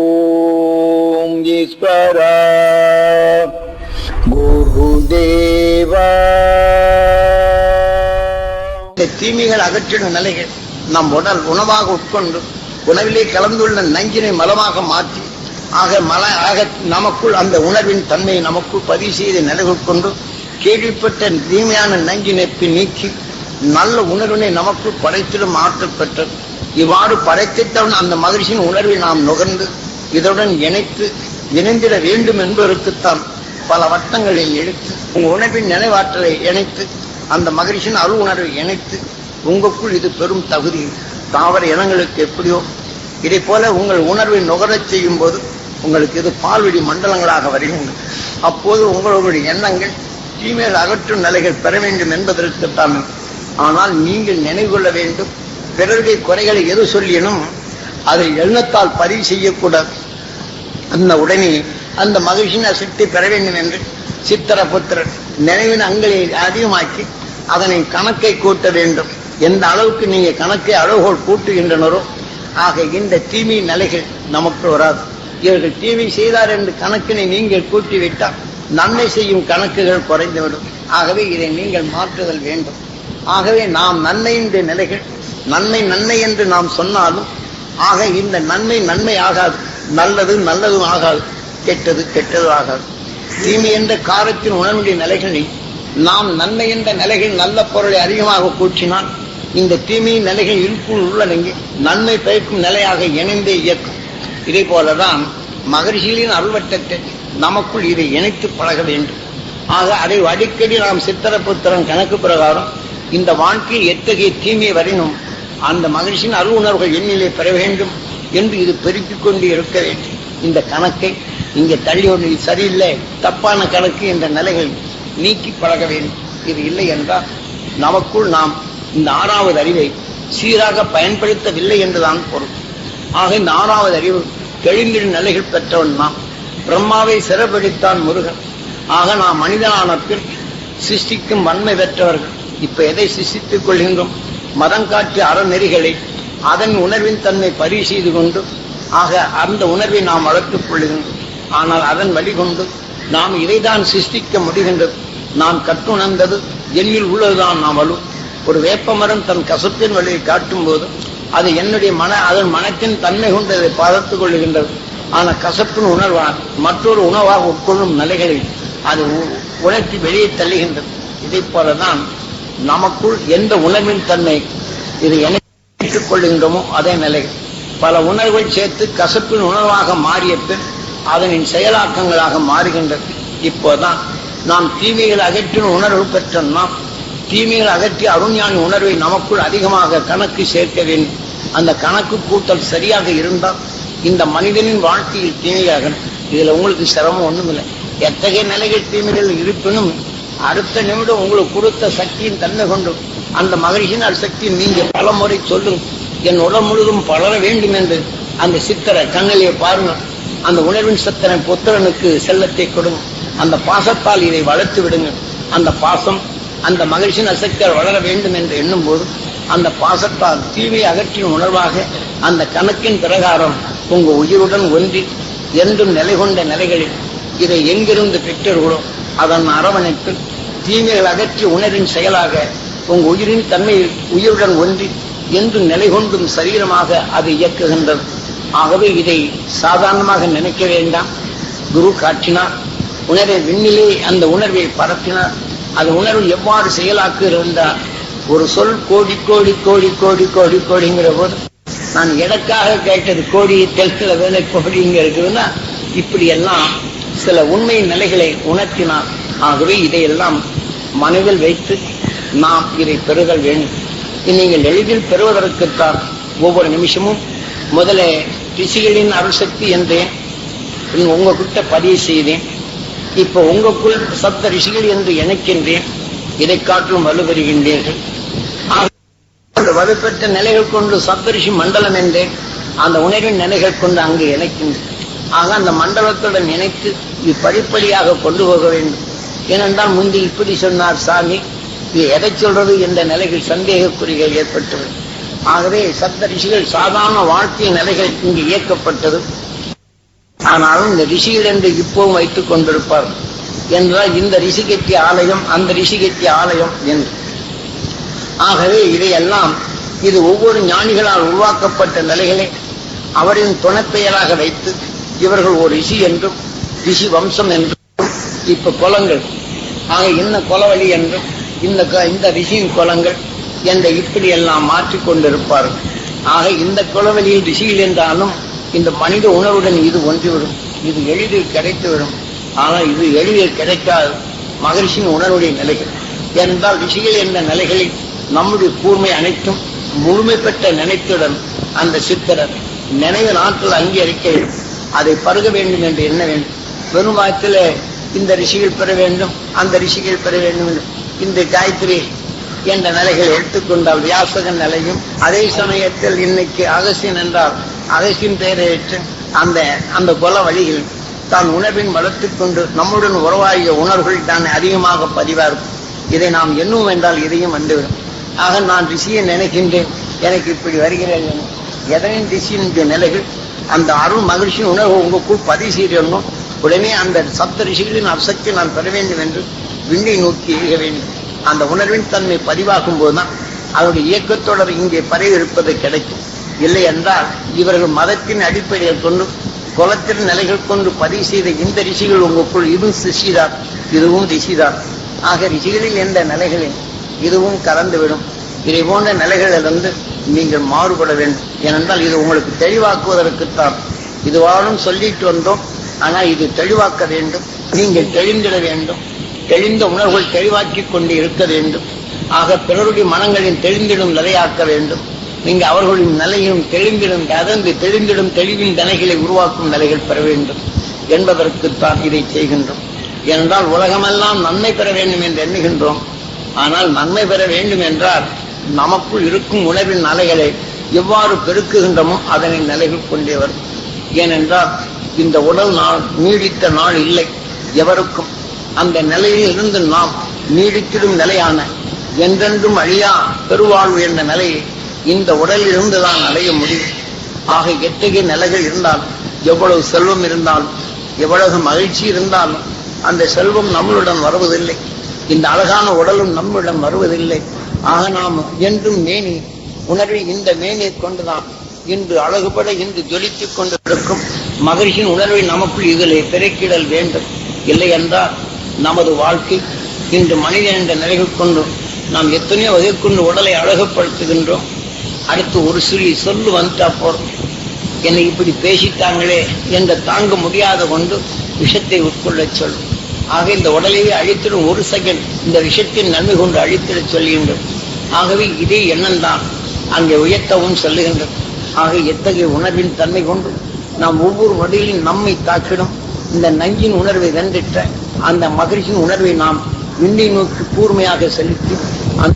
ஓம் ஈஸ்வரா இந்த தீமைகள் அகற்றிடும் நிலைகள் நம் உடல் உணவாக உட்கொண்டு உணவிலே கலந்துள்ள நஞ்சினை மலமாக மாற்றி ஆக மல ஆக நமக்குள் அந்த உணர்வின் தன்மையை நமக்குள் பதிவு செய்து நிலைகொண்டு கேள்விப்பட்ட தீமையான நஞ்சினைப்பை நீக்கி நல்ல உணர்வினை நமக்குள் படைத்திடும் ஆற்றல் பெற்றது இவ்வாறு படைத்திட்டவன் அந்த மகிழ்ச்சியின் உணர்வை நாம் நுகர்ந்து இதனுடன் இணைத்து இணைந்திட வேண்டும் என்பதற்குத்தான் பல வட்டங்களில் எடுத்து உங்கள் உணர்வின் நினைவாற்றலை இணைத்து அந்த மகிழ்ச்சியின் அருள் உணர்வை இணைத்து உங்களுக்குள் இது பெரும் தகுதி. தாவர இனங்களுக்கு எப்படியோ இதை போல உங்கள் உணர்வை நுகரச் செய்யும் போது உங்களுக்கு இது பால்வெடி மண்டலங்களாக வருகின்றன. அப்போது உங்களுடைய எண்ணங்கள் தீமையில் அகற்றும் நிலைகள் பெற வேண்டும் என்பதற்குத்தான் ஆனால் நீங்கள் நினைவு கொள்ள வேண்டும். பிறருடைய குறைகளை எது சொல்லினும் அதை எண்ணத்தால் பதிவு செய்யக்கூடாது. அந்த உடனே அந்த மகிழ்ச்சியின் அசக்தி பெற வேண்டும் என்று சித்திர புத்திரர் நினைவின் அங்களை அதிகமாக்கி அதனை கணக்கை கூட்ட வேண்டும். எந்த அளவுக்கு நீங்க கணக்கை அளவுகோல் கூட்டுகின்றனரோ ஆக இந்த தீமை நிலைகள் நமக்கு வராது. இவர்கள் தீமை செய்தார் என்று கணக்கினை நீங்கள் கூட்டிவிட்டால் நன்மை செய்யும் கணக்குகள் குறைந்துவிடும். ஆகவே இதை நீங்கள் மாற்றுதல் வேண்டும். ஆகவே நாம் நன்மை என்ற நிலைகள் நன்மை நன்மை என்று நாம் சொன்னாலும் ஆக இந்த நன்மை நன்மை ஆகாது நல்லது நல்லதும் ஆகாது கெட்டது கெட்டது ஆகாது. தீமை என்ற காரத்தின் உணர்வுடைய நிலைகளில் நாம் நன்மை என்ற நிலைகள் நல்ல பொருளை அதிகமாக கூற்றினால் இந்த தீமையின் நிலைகள் இருப்புள் உள்ளடங்கி நன்மை பயக்கும் நிலையாக இணைந்தே இயக்கும். இதே போலதான் மகரிஷிகளின் அருள்வட்டத்தை நமக்குள் இதை இணைத்து பழக வேண்டும். ஆக அதை அடிக்கடி நாம் சித்திர புத்திரம் கணக்கு பிரகாரம் இந்த வாழ்க்கையில் எத்தகைய தீமை வரினும் அந்த மகிழ்ச்சியின் அருள் உணர்வுகள் எண்ணிலே பெற வேண்டும் என்று இது பெருக்கிக் கொண்டு இருக்க வேண்டும். இந்த கணக்கை இங்கே தள்ளியோடு சரியில்லை தப்பான கணக்கு என்ற நிலைகள் நீக்கி பழக வேண்டும். இது இல்லை என்றால் நமக்குள் நாம் இந்த ஆறாவது அறிவை சீராக பயன்படுத்தவில்லை என்றுதான் பொருள். ஆக இந்த ஆறாவது அறிவு தெளிந்திடும் நிலைகள் பெற்றவன் நாம். பிரம்மாவை சிறப்பிடித்தான் முருகன். ஆக நாம் மனிதனான பின் சிருஷ்டிக்கும் வன்மை பெற்றவர்கள். இப்ப எதை சிஷித்துக் கொள்கின்றோம்? மதம் காட்டிய அறநெறிகளை அதன் உணர்வின் தன்மை பதிவு செய்து கொண்டு ஆக அந்த உணர்வை நாம் வளர்த்துக் கொள்கின்றோம். ஆனால் அதன் வழி கொண்டு நாம் இதைதான் சிருஷ்டிக்க முடிகின்றது. நாம் கற்றுணர்ந்தது எண்ணில் உள்ளதுதான் நாம் வலு ஒரு வேப்பமரம் தன் கசப்பின் வழியை காட்டும் போது அது என்னுடைய மன அதன் மனத்தின் தன்மை கொண்டு அதை பார்த்து கொள்ளுகின்றது ஆனால் கசப்பின் உணர்வான மற்றொரு உணவாக உட்கொள்ளும் நிலைகளில் அது உ- உணர்த்தி வெளியே தள்ளுகின்றது. இதை போலதான் நமக்குள் எந்த உணர்வின் தன்மை இது இணைத்துக் கொள்ளுகின்றோமோ அதே நிலை. பல உணர்வுகள் சேர்த்து கசப்பின் உணர்வாக மாறிய பின் அதனின் செயலாக்கங்களாக மாறுகின்றது இப்போதான் நாம் தீமைகள் அகற்றின் உணர்வு பெற்ற நாம் தீமைகள் அகற்றி அருஞானி உணர்வை நமக்குள் அதிகமாக கணக்கு சேர்க்க வேண்டும். அந்த கணக்கு கூட்டல் சரியாக இருந்தால் இந்த மனிதனின் வாழ்க்கையில் தீமையாக இதுல உங்களுக்கு சிரமம் ஒண்ணுமில்லை. எத்தகைய நிலைகள் தீமைகள் இருப்பினும் அடுத்த நிமிடம் உங்களுக்கு கொடுத்த சக்தியின் தன்மை கொண்டு அந்த மகிழ்ச்சியின் சக்தியை நீங்க பல முறை சொல்லும். என் உடல் முழுதும் பலர வேண்டும் என்று அந்த சித்தரை கண்ணிலே பாருங்க. அந்த உணர்வின் சத்தனை புத்திரனுக்கு செல்லத்தை கொடுங்க. அந்த பாசத்தால் இதை வளர்த்து விடுங்க. அந்த பாசம் அந்த மகிழ்ச்சியின் அசக்தியால் வளர வேண்டும் என்று எண்ணும் போது அந்த பாசத்தால் தீவை அகற்றின் உணர்வாக அந்த கணக்கின் பிரகாரம் உங்க உயிருடன் ஒன்றி என்றும் நிலை கொண்ட நிலைகளில் இதை எங்கிருந்து பெற்றீர்களோ அதன் அரவணைத்து தீமைகள் அகற்றி உணரின் செயலாக உங்க உயிரின் தன்மை உயிருடன் ஒன்றி என்று நிலை கொண்டும் சரீரமாக அது இயக்குகின்றது. ஆகவே இதை சாதாரணமாக நினைக்க வேண்டாம். குரு காட்டினார் உணரை விண்ணிலே அந்த உணர்வை பரப்பினார். அது உணர்வு எவ்வாறு செயலாக்குகிறார் ஒரு சொல் கோடி கோடி கோடி கோடி கோடி கோடிங்கிற போது நான் எனக்காக கேட்டது கோடி தெற்குல வேலை கோடிங்கிறதுன்னா இப்படி எல்லாம் சில உண்மை நிலைகளை உணர்த்தினார். ஆகவே இதையெல்லாம் மனதில் வைத்து நாம் இதை பெறுதல் வேண்டும். நீங்கள் எளிதில் பெறுவதற்குத்தான் ஒவ்வொரு நிமிஷமும் முதல்ல ரிஷிகளின் அருள்சக்தி என்றேன் உங்ககிட்ட பதிவு செய்தேன். இப்போ உங்களுக்குள் சப்த ரிஷிகள் என்று இணைக்கின்றேன். இதை காட்டிலும் வலுப்பெறுகின்றீர்கள் வலுப்பெற்ற நிலைகள் கொண்டு சப்தரிஷி மண்டலம் என்றேன். அந்த உணர்வின் நிலைகள் கொண்டு அங்கு இணைக்கின்றேன். ஆக அந்த மண்டலத்துடன் இணைத்து இப்படிப்படியாக கொண்டு போக வேண்டும். ஏனென்றால் முந்தி இப்படி சொன்னார் சாமி இது எதை சொல்றது? என்ற நிலையில் சந்தேகக்குறிகள் ஏற்பட்டது. ஆகவே சப்த ரிஷிகள் சாதாரண வாழ்க்கை நிலைகள் இங்கு இயக்கப்பட்டது. ஆனாலும் இந்த ரிஷிகள் என்று இப்பவும் வைத்துக் கொண்டிருப்பார் என்றால் இந்த ரிஷிகத்திய ஆலயம் அந்த ரிஷிகத்திய ஆலயம் என்று. ஆகவே இதையெல்லாம் இது ஒவ்வொரு ஞானிகளால் உருவாக்கப்பட்ட நிலைகளை அவரின் துணைப்பெயராக வைத்து இவர்கள் ஒரு ரிஷி என்றும் ரிஷி வம்சம் என்றும் இப்ப குலங்கள். ஆக இந்த குலவழி என்றும் இந்த க- இந்த ரிஷியின் குலங்கள் என்ற இப்படி எல்லாம் மாற்றிக் கொண்டிருப்பார்கள். ஆக இந்த குலவழியில் ரிஷியில் என்றாலும் இந்த மனித உணர்வுடன் இது ஒன்றிவிடும். இது எளிதில் கிடைத்துவிடும். ஆனால் இது எளிதில் கிடைக்காது. மகரிஷியின் உணர்வுடைய நிலைகள். ஏனென்றால் ரிஷிகள் என்ற நிலைகளில் நம்முடைய கூர்மை அனைத்தும் முழுமை பெற்ற நினைத்துடன் அந்த சித்தரன் நினைவு நாட்கள் அங்கீகரிக்க வேண்டும். அதை பருக வேண்டும் என்று என்ன வேண்டும். வெறும் வாய்த்தில் இந்த ரிஷிகள் பெற வேண்டும் அந்த ரிஷிகள் பெற வேண்டும் இந்த காயத்ரி என்ற நிலைகளை எடுத்துக்கொண்டால் வியாசகன் நிலையும் அதே சமயத்தில் இன்னைக்கு அகசியன் என்றால் அகசியின் பெயரை ஏற்று அந்த அந்த குல வழியில் தான் உணர்வின் வளர்த்து கொண்டு நம்முடன் உறவாகிய உணர்வுகள் தான் அதிகமாக பதிவாகும். இதை நாம் எண்ணுவோம் என்றால் இதையும் வந்துவிடும். ஆக நான் ரிஷியை நினைக்கின்றேன் எனக்கு இப்படி வருகிறேன் எதனின் ரிஷியின் நிலைகள்? அந்த அருள் மகிழ்ச்சியின் உணர்வு உங்களுக்குள் பதிவு செய்யணும் உடனே அந்த சப்த ரிஷிகளின் அசக்தி நான் பெற வேண்டும் என்று விண்ணை நோக்கி இயக வேண்டும். அந்த உணர்வின் தன்மை பதிவாகும் போதுதான் அவருடைய இயக்கத்தொடர் இங்கே பரவி இருப்பது கிடைக்கும். இல்லை என்றால் இவர்கள் மதத்தின் அடிப்படையில் கொண்டு குலத்தின் நிலைகள் கொண்டு பதிவு செய்த இந்த ரிஷிகள் உங்களுக்குள் இதுவும் சிஷிதார் இதுவும் ரிஷிதான். ஆக ரிஷிகளில் எந்த நிலைகளில் இதுவும் கலந்துவிடும். இதை போன்ற நிலைகளிலிருந்து நீங்கள் மாறுபட வேண்டும். ஏனென்றால் இது உங்களுக்கு தெளிவாக்குவதற்குத்தான் இதுவாலும் சொல்லிட்டு வந்தோம். ஆனால் இது தெளிவாக்க வேண்டும். நீங்கள் தெளிந்திட வேண்டும். தெளிந்த உணர்வுகள் தெளிவாக்கிக் கொண்டு இருக்க வேண்டும். ஆக பிறருடைய மனங்களின் தெளிந்திடும் நிலையாக்க வேண்டும். நீங்க அவர்களின் நிலையும் தெளிந்திடும் அதந்து தெளிந்திடும் தெளிவின் நிலைகளை உருவாக்கும் நிலைகள் பெற வேண்டும் என்பதற்குத்தான் இதை செய்கின்றோம். ஏனென்றால் உலகமெல்லாம் நன்மை பெற வேண்டும் என்று எண்ணுகின்றோம். ஆனால் நன்மை பெற வேண்டும் என்றால் நமக்குள் இருக்கும் உணவின் நிலைகளை எவ்வாறு பெருக்குகின்றமோ அதனை நிலைகள் கொண்டேவர் ஏனென்றால் இந்த உடல் நாள் நீடித்த நாள் இல்லை எவருக்கும். அந்த நிலையில் இருந்து நாம் நீடித்திடும் நிலையான என்றென்றும் அழியா பெருவாழ்வு என்ற நிலையை இந்த உடலில் இருந்துதான் அடைய முடியும். ஆக எத்தகைய நிலைகள் இருந்தாலும் எவ்வளவு செல்வம் இருந்தாலும் எவ்வளவு மகிழ்ச்சி இருந்தாலும் அந்த செல்வம் நம்மளுடன் வருவதில்லை. இந்த அழகான உடலும் நம்மிடம் வருவதில்லை. ஆக நாம் என்றும் மேனி உணர்வை இந்த மேனியை கொண்டுதான். இன்று அழகுபட இன்று ஜொலித்துக் கொண்டிருக்கும் மகிழ்ச்சியின் உணர்வை நமக்குள் இதிலே பெருக்கிடல் வேண்டும். இல்லை என்றால் நமது வாழ்க்கை இன்று மனிதன் என்ற நிலைகள் கொண்டு நாம் எத்தனையோ வகை கொண்டு உடலை அழகுப்படுத்துகின்றோம் அடுத்து ஒரு சிறிய சொல்லு வந்துட்டா போறோம் என்னை இப்படி பேசிட்டாங்களே என்று தாங்க முடியாத கொண்டு விஷத்தை உட்கொள்ளச் சொல்லும் ஆக இந்த உடலையே அழித்திடும் ஒரு செகண்ட் இந்த விஷயத்தின் நன்மை கொண்டு அழித்திடச் சொல்கின்றோம் ஆகவே இதே எண்ணம் தான் அங்கே உயர்த்தவும் சொல்லுகின்றது. ஆக எத்தகைய உணர்வின் தன்மை கொண்டு நாம் ஒவ்வொரு வழியிலும் நம்மை தாக்கிடும். இந்த நஞ்சின் உணர்வை வென்றிட்ட அந்த மகிழ்ச்சியின் உணர்வை நாம் விண்ணை நோக்கி கூர்மையாக செலுத்தி அந்த